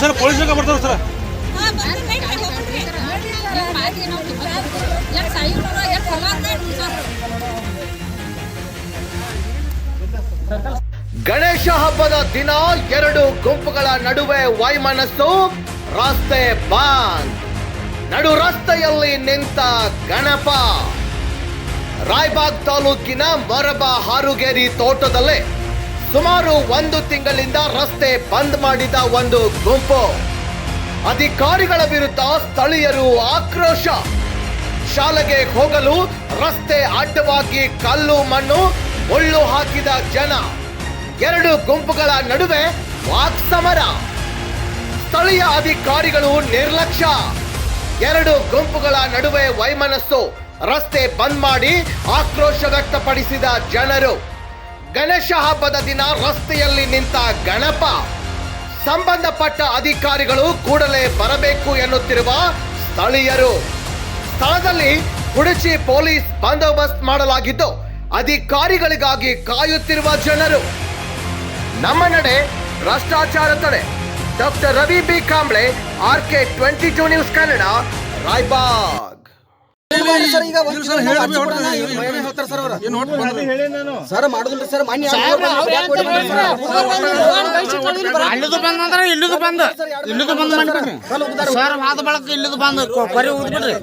Sir police ಬರ್ತಾರೆ sir Ganesha ಹಬ್ಬದ ದಿನ ಎರಡು ಗುಂಪುಗಳ ನಡುವೆ ವೈಮನಸ್ಸು ರಸ್ತೆ ಬಂದ್ ನಡು ರಸ್ತೆಯಲ್ಲಿ ನಿಂತ ಗಣಪ. ರಾಯಬಾಗ್ ತಾಲೂಕಿನ ಮರಬ ಹಾರುಗೇರಿ ತೋಟದಲ್ಲಿ ಸುಮಾರು ಒಂದು ತಿಂಗಳಿಂದ ರಸ್ತೆ ಬಂದ್ ಮಾಡಿದ ಒಂದು ಗುಂಪು. ಅಧಿಕಾರಿಗಳ ವಿರುದ್ಧ ಸ್ಥಳೀಯರು ಆಕ್ರೋಶ. ಶಾಲೆಗೆ ಹೋಗಲು ರಸ್ತೆ ಅಡ್ಡವಾಗಿ ಕಲ್ಲು ಮಣ್ಣು ಮುಳ್ಳು ಹಾಕಿದ ಜನ. ಎರಡು ಗುಂಪುಗಳ ನಡುವೆ ವಾಕ್ಸಮರ. ಸ್ಥಳೀಯ ಅಧಿಕಾರಿಗಳು ನಿರ್ಲಕ್ಷ್ಯ ಎರಡು ಗುಂಪುಗಳ ನಡುವೆ ವೈಮನಸ್ಸು. ರಸ್ತೆ ಬಂದ್ ಮಾಡಿ ಆಕ್ರೋಶ ವ್ಯಕ್ತಪಡಿಸಿದ ಜನರು. ಗಣೇಶ ಹಬ್ಬದ ದಿನ ರಸ್ತೆಯಲ್ಲಿ ನಿಂತ ಗಣಪ. ಸಂಬಂಧಪಟ್ಟ ಅಧಿಕಾರಿಗಳು ಕೂಡಲೇ ಬರಬೇಕು ಎನ್ನುತ್ತಿರುವ ಸ್ಥಳೀಯರು. ಸ್ಥಳದಲ್ಲಿ ಕುಡಚಿ ಪೊಲೀಸ್ ಬಂದೋಬಸ್ತ್ ಮಾಡಲಾಗಿದ್ದು, ಅಧಿಕಾರಿಗಳಿಗಾಗಿ ಕಾಯುತ್ತಿರುವ ಜನರು. ನಮ್ಮ ನಡೆ ಭ್ರಷ್ಟಾಚಾರ ತಡೆ. doctor Ravi B Kamble R K twenty two news Kannada Raibag sir ಹೇಳ್ತಾರೆ ಸರ್. ಸರ್ ಮಾಡುದಿಲ್ರಿ ಸರ್ ಮಾನ್ಯ ಅಲ್ಲಿದು ಬಂದ್ ಅಂದ್ರ ಇಲ್ಲಿದು ಬಂದ್. ಇಲ್ಲಿದು ಬಂದ್ ಮಾಡ್ಬಿಡ್ರಿ ಸರ್ ವಾದ ಬಳಕ ಇಲ್ಲಿದು ಬಂದ್ ಕೊರಿ ಊದ್ಬಿಡ್ರಿ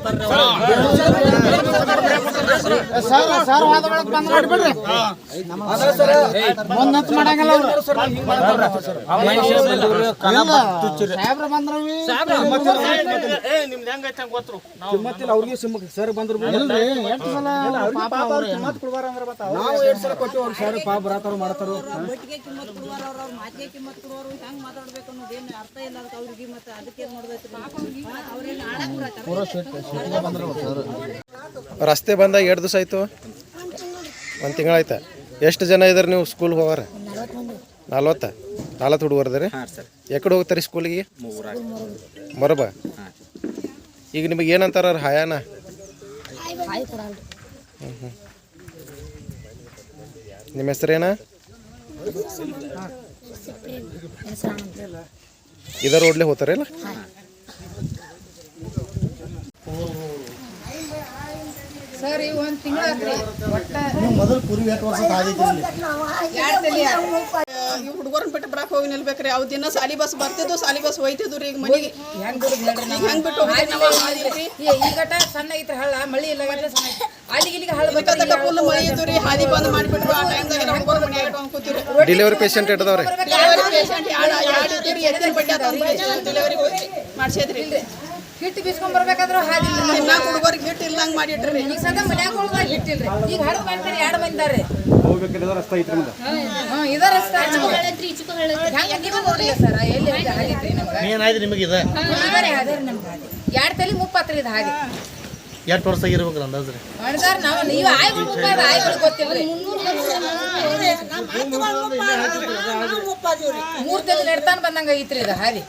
ಸರ್ ಸರ್ ವಾದ ಬಳಕ ಬಂದ್ ಮಾಡ್ಬಿಡ್ರಿ ಮುಂದ್ ಹತ್ತು ಮಾಡಂಗಿಲ್ಲ ಅವ್ರು. ಸಾಹೇಬ್ರು ಬಂದ್ರವಿ ಕಿಮ್ಮತ್ತಿಲ್ಲ ಅವ್ರಿಗೆ ಸಿಮ್ ಸರ್ ಸಲ ಪಾಪ ಅವ್ರು ಏನು? ನಾವು ಎರಡ್ ಸಲ ಕೊಟ್ಟಿವಿ ಅವ್ರು ಸರ್ ಪಾಪ ಬರತಾರ ಮಾಡ್ತಾರ? ಬಟ್ಟಿಗೆ ಕಿಮ್ಮತ್ ಕೊಡುವಾರ ಅವ್ರ ಅವ್ರ ಮಾತಿಗೆ ಕಿಮ್ಮತ್ ಕೊಡುವಾರು ಹೆಂಗ್ ಮಾತಾಡ್ಬೇಕು ಅನ್ನೋದು ಏನು ಅರ್ಥ ಇಲ್ಲ ಅದಕ್ಕೆ ಅವ್ರಿಗೆ ಮತ್ತೆ ಅದಕ್ಕೆ ಏನ್ ಮಾಡ್ಬೇಕು? ಅವ್ರೇನು ಆಡಕ್ ಬರತ್ತಾರ ರಸ್ತೆ ಬಂದಾಗ ಎರಡು ದಿವಸ ಆಯಿತು. ಒಂದು ತಿಂಗಳಾಯ್ತು ಎಷ್ಟು ಜನ ಇದ್ದಾರೆ ನೀವು ಸ್ಕೂಲ್ಗೆ ಹೋಗಾರ? ನಲ್ವತ್ತ? ನಲ್ವತ್ತು ಹುಡುಗರ್ದಾರೆ ಎಕಡೆ ಹೋಗ್ತಾರೆ ಸ್ಕೂಲಿಗೆ ಮರಬ? ಈಗ ನಿಮಗೆ ಏನಂತಾರ ಹಯಾನ? ಹ್ಮ್, ಹ್ಮ್. ನಿಮ್ಮ ಹೆಸರೇನ? ಇದ ರೋಡ್ಲೆ ಹೋತಾರಲ್ಲ ಸರ್ ಈಗ ಒಂದ್ ತಿಂಗಳ ಒಟ್ಟ ಈ ಹುಡುಗರನ್ನ ಬಿಟ್ಟು ಬರಕ್ ಹೋಗಿ ನಿಲ್ಬೇಕ್ರಿ. ಅವ್ ದಿನ ಸಾಲಿ ಬಸ್ ಬರ್ತಿದ್ವು ಸಾಲಿ ಬಸ್ ಹೋಯ್ತಿದ್ವು ರೀ ಈಗ ಮನೆಗೆ. ಹೆಂಗ್ ಬಿಟ್ಟು ನಾವು? ಗಟ ಸಣ್ಣ ಐತ್ರಿ ಹಳ್ಳ ಮಳಿ ಇಲ್ಲ ಗಟ್ಲೆ ಸಣ್ಣ ಐತಿ ಅಲ್ಲಿಗೆ ಇಲ್ಲಿಗೆ ಹಳ್ಳ ಫುಲ್ ಮಳಿ ಇದ್ದು ರೀ ಹಾದಿ ಬಂದ್ ಮಾಡಿಬಿಟ್ರು. ಆ ಟೈಮ್ದಾಗ ನಮ್ಮ ಹುಡುಗರು ಮನ್ಯಾಗ ಇಟ್ಕೊಂಡ್ ಕೂತಿರು ಡಿಲಿವರಿ ಪೇಷಂಟ್ ಇಟ್ಟದವ್ರೆ. ಡೆಲಿವರಿ ಪೇಷಂಟ್ ಇದ್ದೀರಿ? ಎತ್ತಿನ ಡೆಲಿವರಿ ಹೋಗಿ ಮಾಡ್ಸಿದ್ರಿ. ಹಿಟ್ಟು ಬೀಸ್ಕೊಂಡ್ ಬರ್ಬೇಕಾದ್ರು ಹಾದಿ ಇಲ್ಲ. ಹುಡುಗರಿಗೆ ಹಿಟ್ಟು ಇಲ್ಲಂಗ್ ಮಾಡಿಟ್ರಿ. ಈಗ ಸದ್ಯ ಮನ್ಯಾಗ ಹಿಟ್ಟಿಲ್ರಿ. ಈಗ ಹಳ್ಳ ಮಾಡ್ತಾರೆ ಎರಡು ಬಂದಾರೆ ಹ್ಮ್ ಇದ ರಸ್ತೆ. ಐತ್ರಿ ನಮ್ಗೆ ಏನಾಯ್ತು ನಿಮಗೆ ಇದು? ಎರಡ್ ಹಾದಿ ರೀ ನಮ್ಗೆ ಹಾಗೆ. ಎರಡು ತಲೆ ಮುಪ್ಪತ್ರಿ ಇದು ಹಾಗೆ. ಎಷ್ಟು ವರ್ಷ ಆಗಿರ್ಬೇಕು ಅಂದಾಜ್ರಿ ಮೂರ್ ತಲೆ ನೆಡ್ತಾನ ಬಂದಂಗ ಐತ್ರಿ ಇದು ಹಾದಿ